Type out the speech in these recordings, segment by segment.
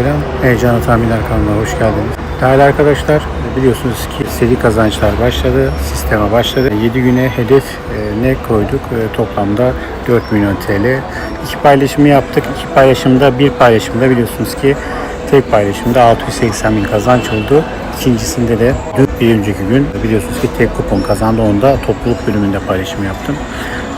selam. Heyecanı tahminler kanalına hoş geldiniz. Değerli arkadaşlar biliyorsunuz ki seri kazançlar başladı, sisteme başladı. 7 güne hedef e, ne koyduk? E, toplamda 4 milyon TL. İki paylaşımı yaptık. İki paylaşımda bir paylaşımda biliyorsunuz ki tek paylaşımda 680 bin kazanç oldu. İkincisinde de dün bir önceki gün biliyorsunuz ki tek kupon kazandı. Onda topluluk bölümünde paylaşım yaptım.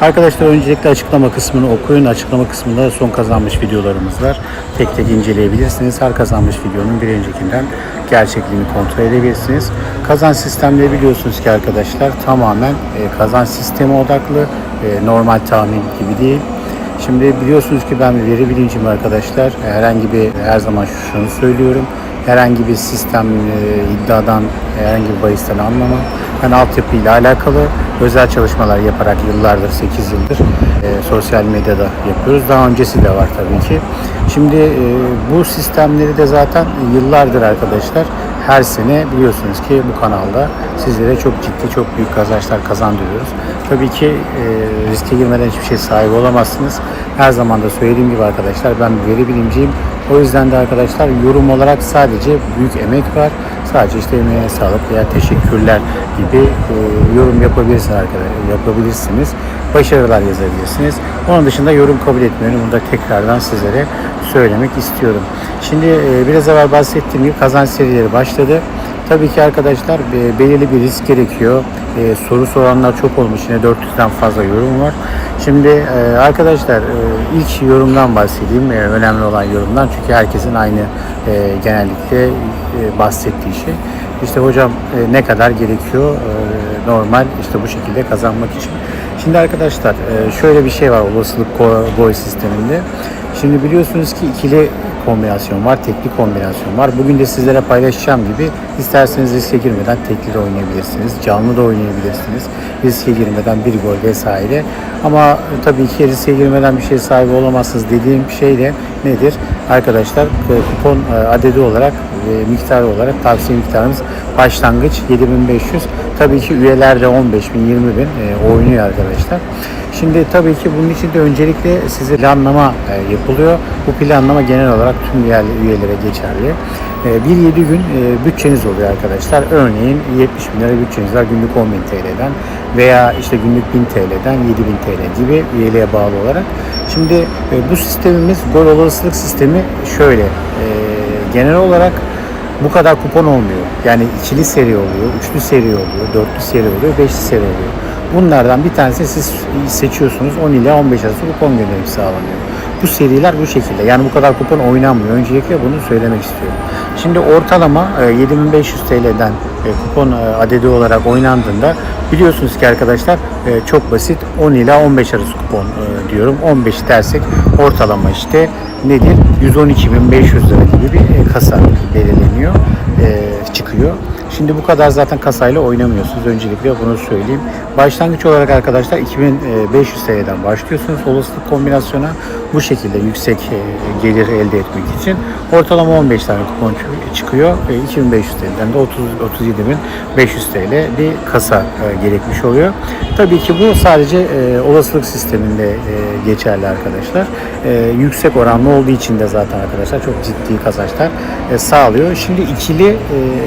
Arkadaşlar öncelikle açıklama kısmını okuyun. Açıklama kısmında son kazanmış videolarımız var. Tek tek inceleyebilirsiniz. Her kazanmış videonun bir öncekinden gerçekliğini kontrol edebilirsiniz. Kazanç sistemleri biliyorsunuz ki arkadaşlar tamamen e, kazanç sistemi odaklı. e, normal tahmin gibi değil. Şimdi biliyorsunuz ki ben veri bilincim arkadaşlar. Herhangi bir her zaman şunu söylüyorum. Herhangi bir sistem e, iddiadan, herhangi bir bahisten anlamam. Ben altyapıyla alakalı özel çalışmalar yaparak yıllardır, 8 yıldır e, sosyal medyada yapıyoruz. Daha öncesi de var tabii ki. Şimdi e, bu sistemleri de zaten yıllardır arkadaşlar her sene biliyorsunuz ki bu kanalda sizlere çok ciddi, çok büyük kazançlar kazandırıyoruz. Tabii ki e, riske girmeden hiçbir şey sahibi olamazsınız. Her zaman da söylediğim gibi arkadaşlar ben bir veri bilimciyim. O yüzden de arkadaşlar yorum olarak sadece büyük emek var. Sadece işte emeğe sağlık veya teşekkürler gibi e, yorum yapabilirsiniz arkadaşlar. Yapabilirsiniz. Başarılar yazabilirsiniz. Onun dışında yorum kabul etmiyorum. Bunu da tekrardan sizlere söylemek istiyorum. Şimdi e, biraz evvel bahsettiğim gibi kazanç serileri başladı. Tabii ki arkadaşlar e, belirli bir risk gerekiyor. E, soru soranlar çok olmuş. Yine 400'den fazla yorum var. Şimdi e, arkadaşlar e, ilk yorumdan bahsedeyim. E, önemli olan yorumdan. Çünkü herkesin aynı e, genellikle e, bahsettiği şey. İşte hocam e, ne kadar gerekiyor e, normal işte bu şekilde kazanmak için. Şimdi arkadaşlar e, şöyle bir şey var olasılık gol sisteminde. Şimdi biliyorsunuz ki ikili kombinasyon var, tekli kombinasyon var. Bugün de sizlere paylaşacağım gibi isterseniz riske girmeden tekli de oynayabilirsiniz, canlı da oynayabilirsiniz. Riske girmeden bir gol vesaire. Ama tabii ki riske girmeden bir şey sahibi olamazsınız dediğim şey de nedir? Arkadaşlar e, kupon e, adedi olarak ve miktarı olarak tavsiye miktarımız başlangıç 7500. Tabii ki üyeler de 15 bin, 20 bin e, oynuyor arkadaşlar. Şimdi tabii ki bunun için de öncelikle size planlama e, yapılıyor. Bu planlama genel olarak tüm üye- üyelere geçerli. E, bir 7 gün e, bütçeniz oluyor arkadaşlar. Örneğin 70 bin lira bütçeniz var günlük 10 bin TL'den veya işte günlük 1000 TL'den 7000 TL gibi üyeliğe bağlı olarak. Şimdi e, bu sistemimiz gol olasılık sistemi şöyle. e, genel olarak bu kadar kupon olmuyor. Yani ikili seri oluyor, üçlü seri oluyor, dörtlü seri oluyor, beşli seri oluyor. Bunlardan bir tanesi siz seçiyorsunuz 10 ile 15 arası kupon gönderimi sağlanıyor. Bu seriler bu şekilde. Yani bu kadar kupon oynanmıyor. Öncelikle bunu söylemek istiyorum. Şimdi ortalama e, 7500 TL'den e, kupon e, adedi olarak oynandığında biliyorsunuz ki arkadaşlar e, çok basit 10 ila 15 arası kupon e, diyorum. 15 dersek ortalama işte nedir? 112.500 lira gibi bir e, kasa belirleniyor, e, çıkıyor. Şimdi bu kadar zaten kasayla oynamıyorsunuz. Öncelikle bunu söyleyeyim. Başlangıç olarak arkadaşlar 2500 TL'den başlıyorsunuz. Olasılık kombinasyona bu şekilde yüksek e, gelir elde etmek için ortalama 15 tane kupon çı- çıkıyor. E, 2500 TL'den de 30 37.500 TL bir kasa e, gerekmiş oluyor. Tabii ki bu sadece e, olasılık sisteminde geçerli arkadaşlar. Yüksek oranlı olduğu için de zaten arkadaşlar çok ciddi kazançlar sağlıyor. Şimdi ikili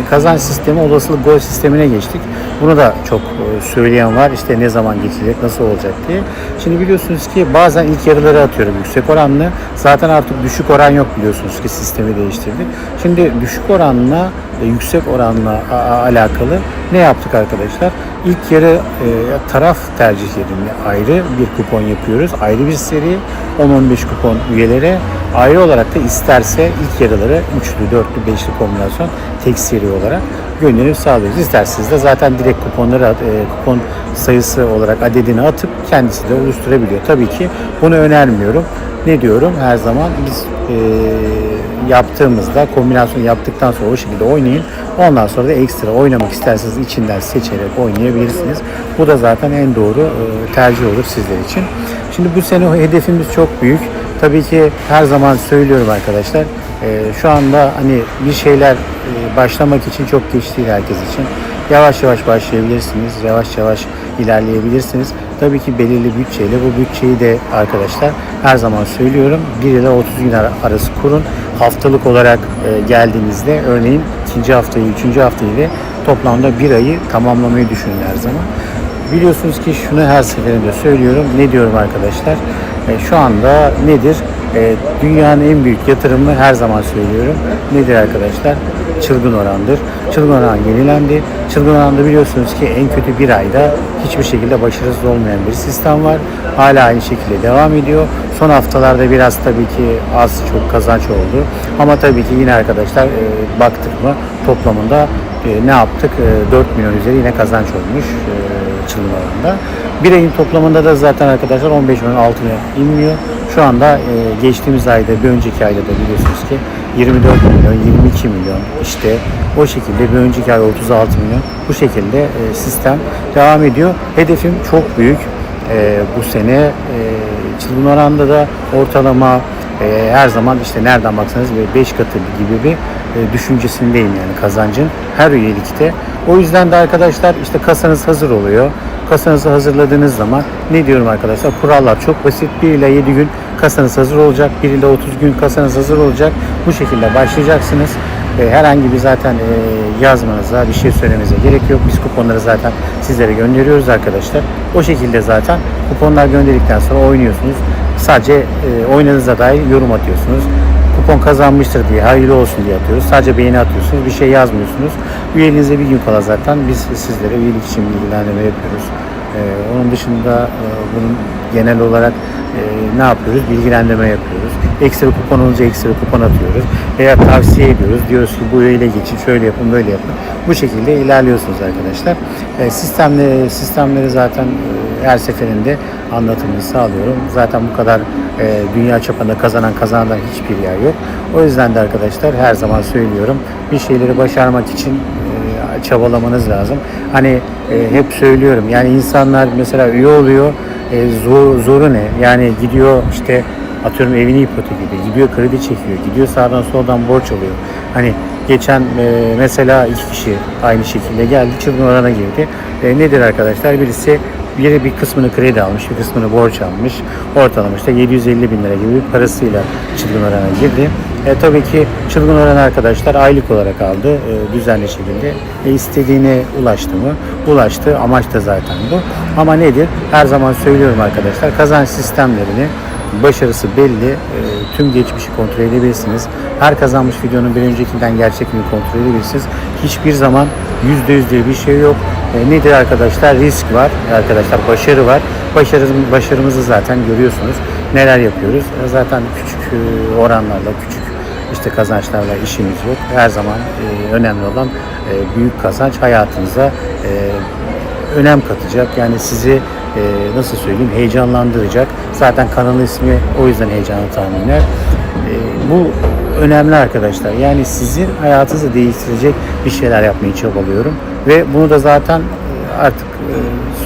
kazanç sistemi olasılık gol sistemine geçtik. Bunu da çok e, söyleyen var. İşte ne zaman geçecek, nasıl olacak diye. Şimdi biliyorsunuz ki bazen ilk yarıları atıyorum yüksek oranlı. Zaten artık düşük oran yok biliyorsunuz ki sistemi değiştirdik. Şimdi düşük oranla yüksek oranla alakalı ne yaptık arkadaşlar? İlk yarı e, taraf tercihlerini ayrı bir kupon yapıyoruz. Ayrı bir seri 10-15 kupon üyelere ayrı olarak da isterse ilk yarıları üçlü, dörtlü, beşli kombinasyon tek seri olarak gönderim sağlıyoruz. İsterseniz de zaten direkt kuponları e, kupon sayısı olarak adedini atıp kendisi de oluşturabiliyor. Tabii ki bunu önermiyorum. Ne diyorum her zaman biz e, yaptığımızda kombinasyon yaptıktan sonra o şekilde oynayın. Ondan sonra da ekstra oynamak isterseniz içinden seçerek oynayabilirsiniz. Bu da zaten en doğru e, tercih olur sizler için. Şimdi bu sene hedefimiz çok büyük. Tabii ki her zaman söylüyorum arkadaşlar. e, şu anda hani bir şeyler e, başlamak için çok geç değil herkes için. Yavaş yavaş başlayabilirsiniz. Yavaş yavaş ilerleyebilirsiniz. Tabii ki belirli bütçeyle bu bütçeyi de arkadaşlar her zaman söylüyorum 1 ile 30 gün ar- arası kurun. Haftalık olarak e, geldiğinizde örneğin ikinci haftayı, üçüncü haftayı ve toplamda bir ayı tamamlamayı düşünün her zaman. Biliyorsunuz ki şunu her seferinde söylüyorum. Ne diyorum arkadaşlar? E, şu anda nedir? E, dünyanın en büyük yatırımı her zaman söylüyorum. Nedir arkadaşlar? Çılgın orandır. Çılgın oran yenilendi. Çılgın oranda biliyorsunuz ki en kötü bir ayda hiçbir şekilde başarısız olmayan bir sistem var. Hala aynı şekilde devam ediyor. Son haftalarda biraz tabii ki az çok kazanç oldu. Ama tabii ki yine arkadaşlar e, baktık mı toplamında e, ne yaptık? E, 4 milyon üzeri yine kazanç olmuş e, çılgın oranda. Bir ayın toplamında da zaten arkadaşlar 15 milyon altına inmiyor. Şu anda e, geçtiğimiz ayda bir önceki ayda da biliyorsunuz ki 24 milyon, 22 milyon işte o şekilde bir önceki ay 36 milyon bu şekilde e, sistem devam ediyor. Hedefim çok büyük. E, bu sene e, çılgın oranda da ortalama e, her zaman işte nereden baksanız bir 5 katı gibi bir e, düşüncesindeyim yani kazancın her üyelikte. O yüzden de arkadaşlar işte kasanız hazır oluyor. Kasanızı hazırladığınız zaman ne diyorum arkadaşlar kurallar çok basit. 1 ile 7 gün kasanız hazır olacak. 1 ile 30 gün kasanız hazır olacak. Bu şekilde başlayacaksınız. E, herhangi bir zaten e, yazmanıza bir şey söylemenize gerek yok. Biz kuponları zaten sizlere gönderiyoruz arkadaşlar. O şekilde zaten kuponlar gönderdikten sonra oynuyorsunuz. Sadece e, oynadığınıza dair yorum atıyorsunuz kupon kazanmıştır diye hayırlı olsun diye atıyoruz. Sadece beğeni atıyorsunuz. Bir şey yazmıyorsunuz. Üyeliğinize bir gün kala zaten biz sizlere üyelik için bilgilendirme yapıyoruz. Ee, onun dışında e, bunun genel olarak e, ne yapıyoruz? Bilgilendirme yapıyoruz. Ekstra kupon olunca ekstra kupon atıyoruz. Veya tavsiye ediyoruz. Diyoruz ki bu üyeyle geçin, şöyle yapın, böyle yapın. Bu şekilde ilerliyorsunuz arkadaşlar. E, sistemleri, sistemleri zaten e, her seferinde anlatımını sağlıyorum. Zaten bu kadar e, dünya çapında kazanan kazanandan hiçbir yer yok. O yüzden de arkadaşlar her zaman söylüyorum bir şeyleri başarmak için e, çabalamanız lazım. Hani e, hep söylüyorum yani insanlar mesela üye oluyor e, zor, zoru ne? Yani gidiyor işte atıyorum evini ipotek ediyor, gidiyor kredi çekiyor, gidiyor sağdan soldan borç alıyor. Hani geçen e, mesela iki kişi aynı şekilde geldi, çılgın orana girdi. E, nedir arkadaşlar? Birisi biri bir kısmını kredi almış, bir kısmını borç almış. Ortalama işte 750 bin lira gibi bir parasıyla çılgın orana girdi. E, tabii ki çılgın oran arkadaşlar aylık olarak aldı e, düzenli şekilde. E, istediğine ulaştı mı? Ulaştı. Amaç da zaten bu. Ama nedir? Her zaman söylüyorum arkadaşlar kazanç sistemlerini başarısı belli. E, tüm geçmişi kontrol edebilirsiniz. Her kazanmış videonun bir öncekinden gerçek mi kontrol edebilirsiniz. Hiçbir zaman %100 diye bir şey yok. E, nedir arkadaşlar? Risk var. Arkadaşlar başarı var. Başarı, başarımızı zaten görüyorsunuz. Neler yapıyoruz? E, zaten küçük e, oranlarla, küçük işte kazançlarla işimiz yok. Her zaman e, önemli olan e, büyük kazanç hayatınıza e, önem katacak. Yani sizi e, nasıl söyleyeyim heyecanlandıracak. Zaten kanalın ismi o yüzden heyecanlı tahminler. E, bu önemli arkadaşlar. Yani sizin hayatınızı değiştirecek bir şeyler yapmayı çabalıyorum. Ve bunu da zaten e, artık e,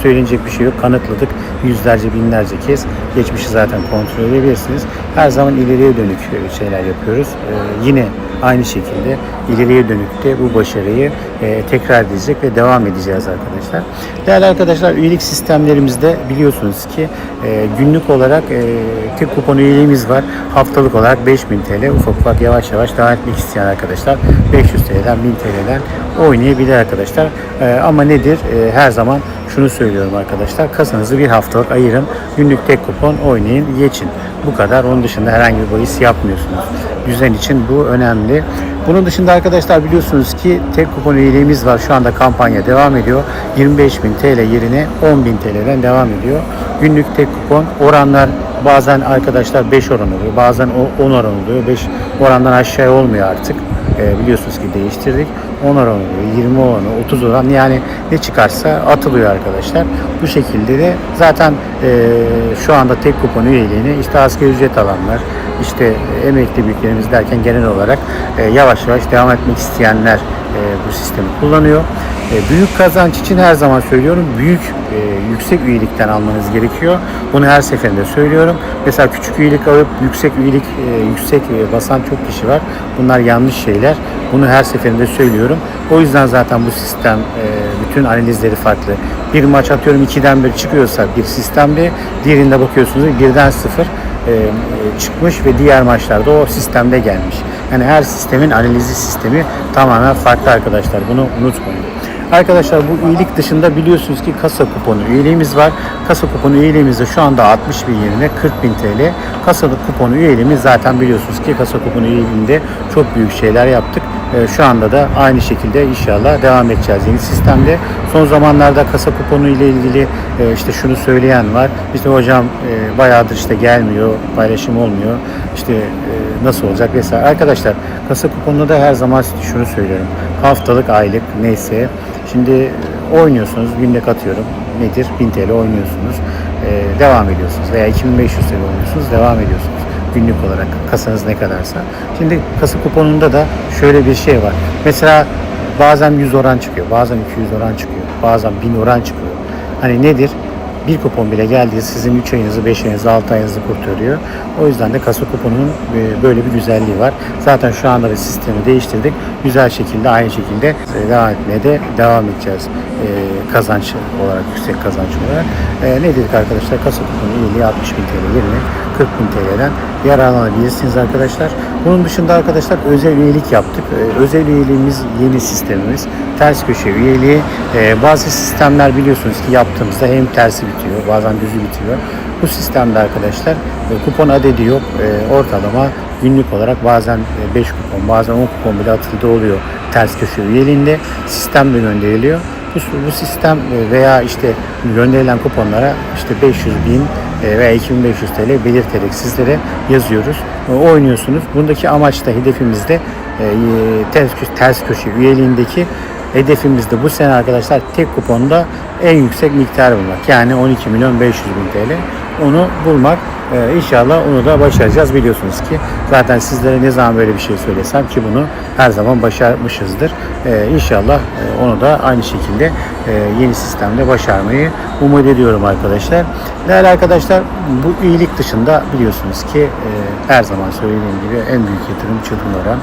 söylenecek bir şey yok. Kanıtladık yüzlerce binlerce kez. Geçmişi zaten kontrol edebilirsiniz. Her zaman ileriye dönük e, şeyler yapıyoruz. E, yine aynı şekilde ileriye dönük de bu başarıyı e, tekrar edecek ve devam edeceğiz arkadaşlar. Değerli arkadaşlar üyelik sistemlerimizde biliyorsunuz ki günlük olarak e, tek kupon üyeliğimiz var. Haftalık olarak 5000 TL ufak ufak yavaş yavaş devam etmek isteyen arkadaşlar 500 TL'den 1000 TL'den oynayabilir arkadaşlar. Ama nedir? Her zaman şunu söylüyorum arkadaşlar. Kasanızı bir haftalık ayırın. Günlük tek kupon oynayın, geçin. Bu kadar. Onun dışında herhangi bir bahis yapmıyorsunuz. Düzen için bu önemli. Bunun dışında arkadaşlar biliyorsunuz ki tek kupon üyeliğimiz var. Şu anda kampanya devam ediyor. 25.000 TL yerine 10.000 TL'den devam ediyor. Günlük tek kupon oranlar bazen arkadaşlar 5 oran oluyor. Bazen o 10 oran oluyor. 5 orandan aşağı olmuyor artık. E, biliyorsunuz ki değiştirdik. 10 oran oluyor, 20 oran, 30 oran yani ne çıkarsa atılıyor arkadaşlar. Bu şekilde de zaten e, şu anda tek kupon üyeliğini işte asgari ücret alanlar, işte emekli büyüklerimiz derken genel olarak e, yavaş yavaş devam etmek isteyenler e, bu sistemi kullanıyor. E, büyük kazanç için her zaman söylüyorum büyük e, yüksek üyelikten almanız gerekiyor. Bunu her seferinde söylüyorum. Mesela küçük üyelik alıp yüksek üyelik e, yüksek e, basan çok kişi var. Bunlar yanlış şeyler. Bunu her seferinde söylüyorum. O yüzden zaten bu sistem e, bütün analizleri farklı. Bir maç atıyorum 2'den 1 çıkıyorsa bir sistemde diğerinde bakıyorsunuz birden 0 çıkmış ve diğer maçlarda o sistemde gelmiş. Yani her sistemin analizi sistemi tamamen farklı arkadaşlar. Bunu unutmayın. Arkadaşlar bu üyelik dışında biliyorsunuz ki kasa kuponu üyeliğimiz var. Kasa kuponu üyeliğimizde şu anda 60 bin yerine 40 bin TL. Kasa kuponu üyeliğimiz zaten biliyorsunuz ki kasa kuponu üyeliğinde çok büyük şeyler yaptık. Ee, Şu anda da aynı şekilde inşallah devam edeceğiz yeni sistemde. Son zamanlarda kasa kuponu ile ilgili e, işte şunu söyleyen var. İşte hocam e, bayağıdır işte gelmiyor, paylaşım olmuyor. İşte e, nasıl olacak vesaire. Arkadaşlar kasa kuponunda da her zaman şunu söylüyorum. Haftalık, aylık neyse. Şimdi e, oynuyorsunuz, günlük atıyorum. Nedir? 1000 TL oynuyorsunuz. e, devam ediyorsunuz. Veya 2500 TL oynuyorsunuz, devam ediyorsunuz. Günlük olarak kasanız ne kadarsa. Şimdi kasa kuponunda da şöyle bir şey var. Mesela bazen 100 oran çıkıyor, bazen 200 oran çıkıyor, bazen 1000 oran çıkıyor. Hani nedir? bir kupon bile geldiği sizin 3 ayınızı, 5 ayınızı, 6 ayınızı kurtarıyor. O yüzden de kasa kuponunun e, böyle bir güzelliği var. Zaten şu anda da sistemi değiştirdik. Güzel şekilde aynı şekilde e, devam etmeye de devam edeceğiz. E, Kazanç olarak, yüksek kazanç olarak. E, Ne dedik arkadaşlar? Kasa üyeliği 60 bin TL yerine 40 bin TL'den yararlanabilirsiniz arkadaşlar. Bunun dışında arkadaşlar özel üyelik yaptık. E, Özel üyeliğimiz yeni sistemimiz. Ters köşe üyeliği. E, Bazı sistemler biliyorsunuz ki yaptığımızda hem tersi bitiyor, bazen düzü bitiyor. Bu sistemde arkadaşlar e, kupon adedi yok. E, Ortalama günlük olarak bazen 5 kupon, bazen 10 kupon bile atıldığı oluyor ters köşe üyeliğinde. Sistem de gönderiliyor. Bu, bu sistem e, veya işte gönderilen kuponlara işte 500 bin e, veya 2500 TL belirterek sizlere yazıyoruz. E, Oynuyorsunuz. Bundaki amaç da hedefimiz de ters, ters köşe üyeliğindeki hedefimiz de bu sene arkadaşlar tek kuponda en yüksek miktar bulmak. Yani 12 milyon 500 bin TL. Onu bulmak ee, inşallah onu da başaracağız biliyorsunuz ki. Zaten sizlere ne zaman böyle bir şey söylesem ki bunu her zaman başarmışızdır. Ee, inşallah e, onu da aynı şekilde e, yeni sistemde başarmayı umut ediyorum arkadaşlar. Değerli arkadaşlar bu iyilik dışında biliyorsunuz ki e, her zaman söylediğim gibi en büyük yatırım çılgın oran.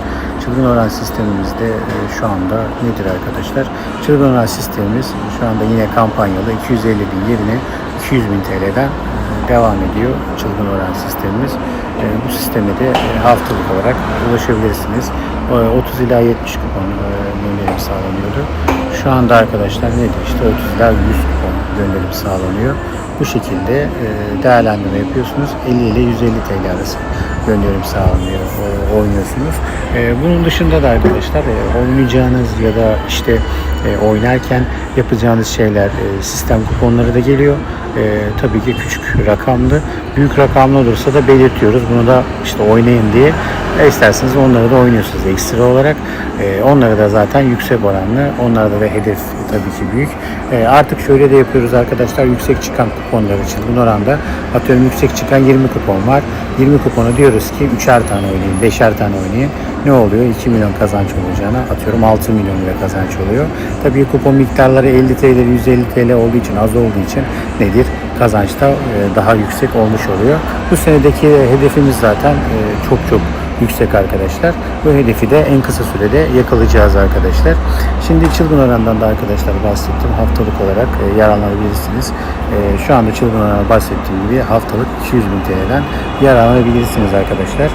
Çılgın oran sistemimizde e, şu anda nedir arkadaşlar? Çılgın oran sistemimiz şu anda yine kampanyalı 250 bin yerine 200 bin TL'den devam ediyor çılgın oran sistemimiz. E, bu sisteme de e, haftalık olarak ulaşabilirsiniz. E, 30 ila 70 kupon e, gönderim sağlanıyordu. Şu anda arkadaşlar nedir? İşte 30 ila 100 kupon gönderim sağlanıyor. Bu şekilde e, değerlendirme yapıyorsunuz. 50 ile 150 TL arası gönderim sağlanıyor, e, oynuyorsunuz. E, bunun dışında da arkadaşlar e, oynayacağınız ya da işte e, oynarken yapacağınız şeyler e, sistem kuponları da geliyor. E, tabii ki küçük rakamlı. Büyük rakamlı olursa da belirtiyoruz. Bunu da işte oynayın diye. E, isterseniz onları da oynuyorsunuz ekstra olarak. E, onları da zaten yüksek oranlı. Onlarda da hedef tabii ki büyük. E, artık şöyle de yapıyoruz arkadaşlar. Yüksek çıkan kuponları çılgın oranda. Atıyorum yüksek çıkan 20 kupon var. 20 kuponu diyoruz ki 3'er tane oynayın, 5'er tane oynayın. Ne oluyor? 2 milyon kazanç olacağına atıyorum 6 milyon lira kazanç oluyor. Tabii kupon miktarları 50 TL, 150 TL olduğu için, az olduğu için nedir? Kazançta e, daha yüksek olmuş oluyor. Bu senedeki hedefimiz zaten e, çok çok yüksek arkadaşlar. Bu hedefi de en kısa sürede yakalayacağız arkadaşlar. Şimdi çılgın orandan da arkadaşlar bahsettim. Haftalık olarak e, yararlanabilirsiniz. E, şu anda çılgın orandan bahsettiğim gibi haftalık 200 bin TL'den yararlanabilirsiniz arkadaşlar.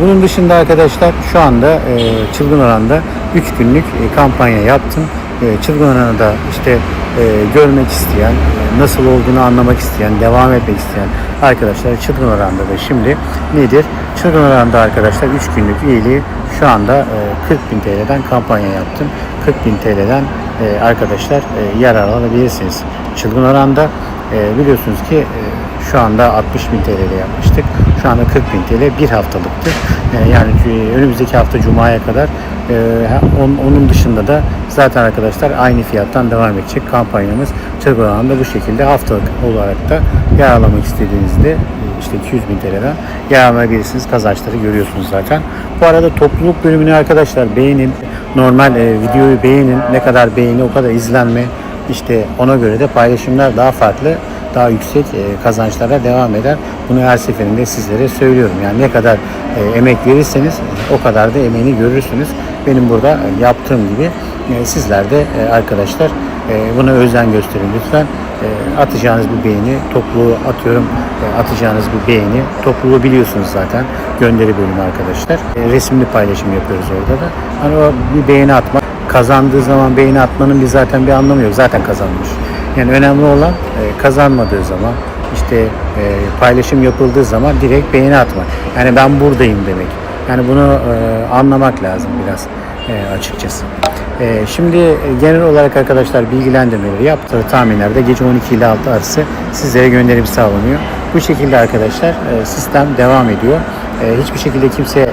Bunun dışında arkadaşlar şu anda e, çılgın oranda 3 günlük e, kampanya yaptım. E, çılgın oranı da işte e, görmek isteyen, e, nasıl olduğunu anlamak isteyen, devam etmek isteyen arkadaşlar çılgın oranda da şimdi nedir? Çılgın oranda arkadaşlar 3 günlük üyeliği şu anda e, 40 bin TL'den kampanya yaptım. 40 bin TL'den e, arkadaşlar e, yararlanabilirsiniz. Çılgın oranda e, biliyorsunuz ki e, şu anda 60 bin TL'de yapmıştık. Şu anda 40 bin TL bir haftalıktır. E, yani önümüzdeki hafta Cuma'ya kadar e, onun dışında da zaten arkadaşlar aynı fiyattan devam edecek kampanyamız. Çılgın oranda bu şekilde haftalık olarak da yararlamak istediğinizde işte 200 bin TL'den yararlanabilirsiniz. Kazançları görüyorsunuz zaten. Bu arada topluluk bölümünü arkadaşlar beğenin. Normal e, videoyu beğenin. Ne kadar beğeni o kadar izlenme. İşte ona göre de paylaşımlar daha farklı, daha yüksek e, kazançlara devam eder. Bunu her seferinde sizlere söylüyorum. Yani ne kadar e, emek verirseniz o kadar da emeğini görürsünüz. benim burada yaptığım gibi e, sizler de arkadaşlar buna özen gösterin lütfen. Atacağınız bir beğeni, topluluğu atıyorum atacağınız bir beğeni, topluluğu biliyorsunuz zaten gönderi bölümü arkadaşlar. Resimli paylaşım yapıyoruz orada da. Hani o bir beğeni atmak, kazandığı zaman beğeni atmanın bir zaten bir anlamı yok. Zaten kazanmış. Yani önemli olan e, kazanmadığı zaman işte e, paylaşım yapıldığı zaman direkt beğeni atmak. Yani ben buradayım demek. Yani bunu e, anlamak lazım biraz açıkçası. Şimdi genel olarak arkadaşlar bilgilendirmeleri yaptığı tahminlerde gece 12 ile 6 arası sizlere gönderim sağlanıyor. Bu şekilde arkadaşlar sistem devam ediyor. Hiçbir şekilde kimse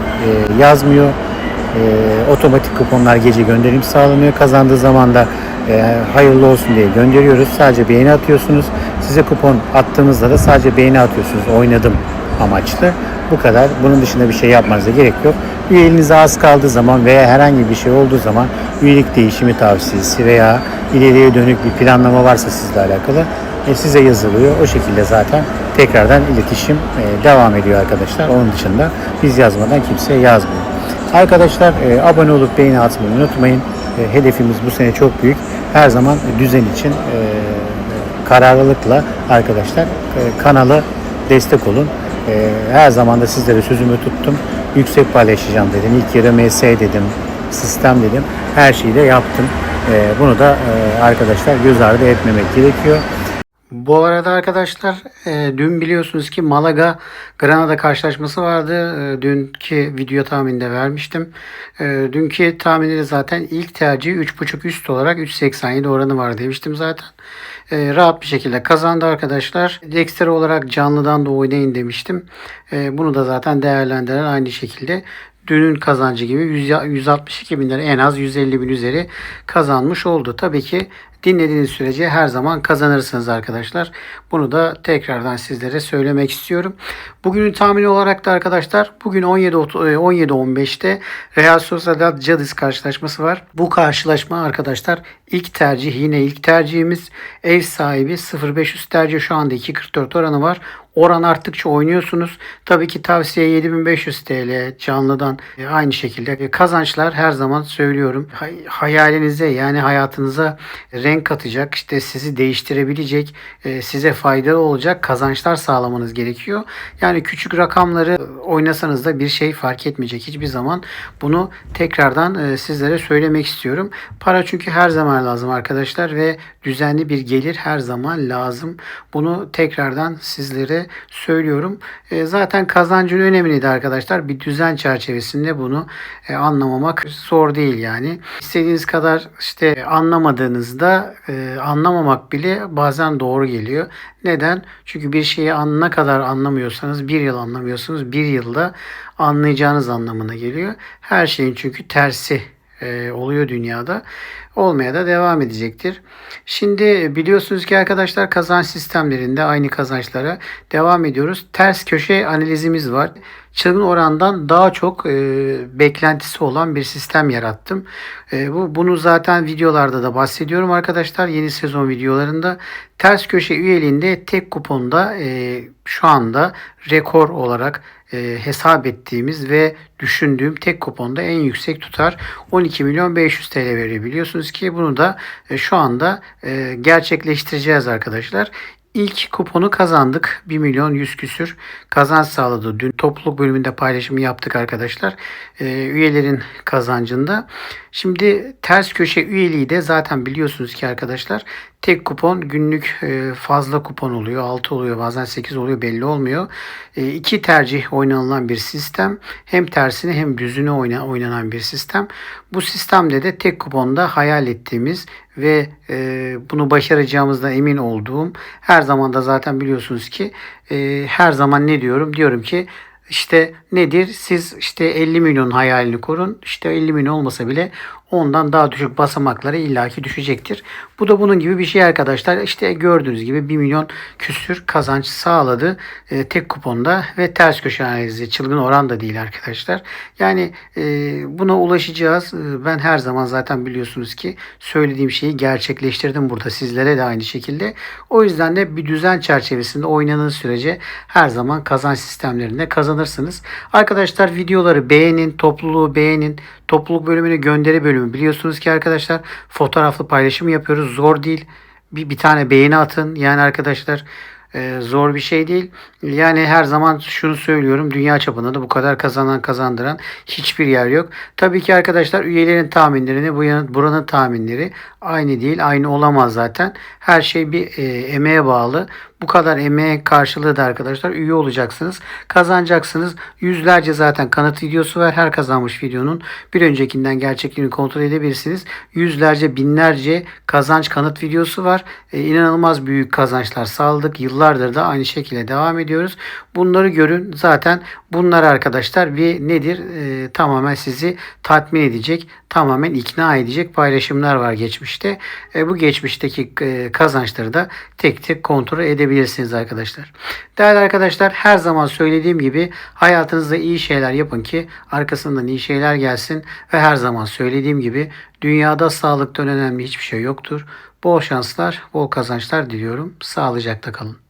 yazmıyor. E, otomatik kuponlar gece gönderim sağlanıyor. Kazandığı zaman da e, hayırlı olsun diye gönderiyoruz. Sadece beğeni atıyorsunuz. Size kupon attığınızda da sadece beğeni atıyorsunuz. Oynadım amaçlı. Bu kadar. Bunun dışında bir şey yapmanıza gerek yok. Üyeliğinize az kaldığı zaman veya herhangi bir şey olduğu zaman üyelik değişimi tavsiyesi veya ileriye dönük bir planlama varsa sizle alakalı e, size yazılıyor. O şekilde zaten tekrardan iletişim e, devam ediyor arkadaşlar. Onun dışında biz yazmadan kimse yazmıyor. Arkadaşlar e, abone olup beğeni atmayı unutmayın. E, hedefimiz bu sene çok büyük. Her zaman düzen için e, kararlılıkla arkadaşlar e, kanala destek olun. E, her zaman da sizlere sözümü tuttum. Yüksek paylaşacağım dedim. İlk yere MS dedim. Sistem dedim. Her şeyi de yaptım. E, bunu da e, arkadaşlar göz ardı etmemek gerekiyor. Bu arada arkadaşlar e, dün biliyorsunuz ki Malaga Granada karşılaşması vardı. E, dünkü video tahmininde vermiştim. E, dünkü tahminde de zaten ilk tercihi 3.5 üst olarak 3.87 oranı var demiştim zaten. Rahat bir şekilde kazandı arkadaşlar. Ekstra olarak canlıdan da oynayın demiştim. Bunu da zaten değerlendiren aynı şekilde dünün kazancı gibi 100 162 bin lira en az 150 bin üzeri kazanmış oldu. Tabii ki dinlediğiniz sürece her zaman kazanırsınız arkadaşlar. Bunu da tekrardan sizlere söylemek istiyorum. Bugünün tahmini olarak da arkadaşlar bugün 17 17-15'te Real Sociedad Cadiz karşılaşması var. Bu karşılaşma arkadaşlar ilk tercih yine ilk tercihimiz ev sahibi 0500 tercih şu anda 2.44 oranı var. Oran arttıkça oynuyorsunuz. Tabii ki tavsiye 7500 TL canlıdan e, aynı şekilde kazançlar her zaman söylüyorum. Hay- hayalinize yani hayatınıza renk katacak, işte sizi değiştirebilecek, e, size faydalı olacak kazançlar sağlamanız gerekiyor. Yani küçük rakamları oynasanız da bir şey fark etmeyecek hiçbir zaman. Bunu tekrardan e, sizlere söylemek istiyorum. Para çünkü her zaman lazım arkadaşlar ve düzenli bir gelir her zaman lazım. Bunu tekrardan sizlere söylüyorum. E, zaten kazancın önemini arkadaşlar bir düzen çerçevesinde bunu e, anlamamak zor değil yani. İstediğiniz kadar işte anlamadığınızda e, anlamamak bile bazen doğru geliyor. Neden? Çünkü bir şeyi ne kadar anlamıyorsanız bir yıl anlamıyorsunuz bir yılda anlayacağınız anlamına geliyor. Her şeyin çünkü tersi e, oluyor dünyada. Olmaya da devam edecektir. Şimdi biliyorsunuz ki arkadaşlar kazanç sistemlerinde aynı kazançlara devam ediyoruz. Ters köşe analizimiz var. Çılgın orandan daha çok e, beklentisi olan bir sistem yarattım. E, bu bunu zaten videolarda da bahsediyorum arkadaşlar. Yeni sezon videolarında ters köşe üyeliğinde tek kuponda e, şu anda rekor olarak e, hesap ettiğimiz ve düşündüğüm tek kuponda en yüksek tutar 12 milyon 500 TL veriyor. Biliyorsunuz ki bunu da e, şu anda e, gerçekleştireceğiz arkadaşlar. İlk kuponu kazandık. 1 milyon 100 küsür kazanç sağladı. Dün topluluk bölümünde paylaşımı yaptık arkadaşlar. Ee, üyelerin kazancında. Şimdi ters köşe üyeliği de zaten biliyorsunuz ki arkadaşlar tek kupon günlük e, fazla kupon oluyor. 6 oluyor bazen 8 oluyor belli olmuyor. E, iki tercih oynanılan bir sistem. Hem tersine hem düzüne oyna, oynanan bir sistem. Bu sistemde de tek kuponda hayal ettiğimiz ve e, bunu başaracağımızdan emin olduğum her zaman da zaten biliyorsunuz ki her zaman ne diyorum? Diyorum ki işte nedir? Siz işte 50 milyon hayalini kurun. İşte 50 milyon olmasa bile ondan daha düşük basamaklara illaki düşecektir. Bu da bunun gibi bir şey arkadaşlar. İşte gördüğünüz gibi 1 milyon küsür kazanç sağladı e, tek kuponda ve ters köşe analizi çılgın oran da değil arkadaşlar. Yani e, buna ulaşacağız. E, ben her zaman zaten biliyorsunuz ki söylediğim şeyi gerçekleştirdim burada sizlere de aynı şekilde. O yüzden de bir düzen çerçevesinde oynandığı sürece her zaman kazanç sistemlerinde kazanırsınız. Arkadaşlar videoları beğenin, topluluğu beğenin. Topluluk bölümünü gönderi bölümü biliyorsunuz ki arkadaşlar fotoğraflı paylaşım yapıyoruz. Zor değil. Bir, bir tane beğeni atın. Yani arkadaşlar e, zor bir şey değil. Yani her zaman şunu söylüyorum. Dünya çapında da bu kadar kazanan kazandıran hiçbir yer yok. Tabii ki arkadaşlar üyelerin tahminlerini bu yan- buranın tahminleri aynı değil. Aynı olamaz zaten. Her şey bir e, emeğe bağlı. Bu kadar emeğe karşılığı da arkadaşlar üye olacaksınız. Kazanacaksınız. Yüzlerce zaten kanıt videosu var. Her kazanmış videonun bir öncekinden gerçekliğini kontrol edebilirsiniz. Yüzlerce binlerce kazanç kanıt videosu var. E, inanılmaz büyük kazançlar sağladık. Yıllardır da aynı şekilde devam ediyoruz. Bunları görün. Zaten bunlar arkadaşlar bir nedir? E, tamamen sizi tatmin edecek, tamamen ikna edecek paylaşımlar var geçmişte. E, bu geçmişteki e, kazançları da tek tek kontrol edebilirsiniz arkadaşlar. Değerli arkadaşlar her zaman söylediğim gibi hayatınızda iyi şeyler yapın ki arkasından iyi şeyler gelsin ve her zaman söylediğim gibi dünyada sağlıktan önemli hiçbir şey yoktur. Bol şanslar, bol kazançlar diliyorum. Sağlıcakla kalın.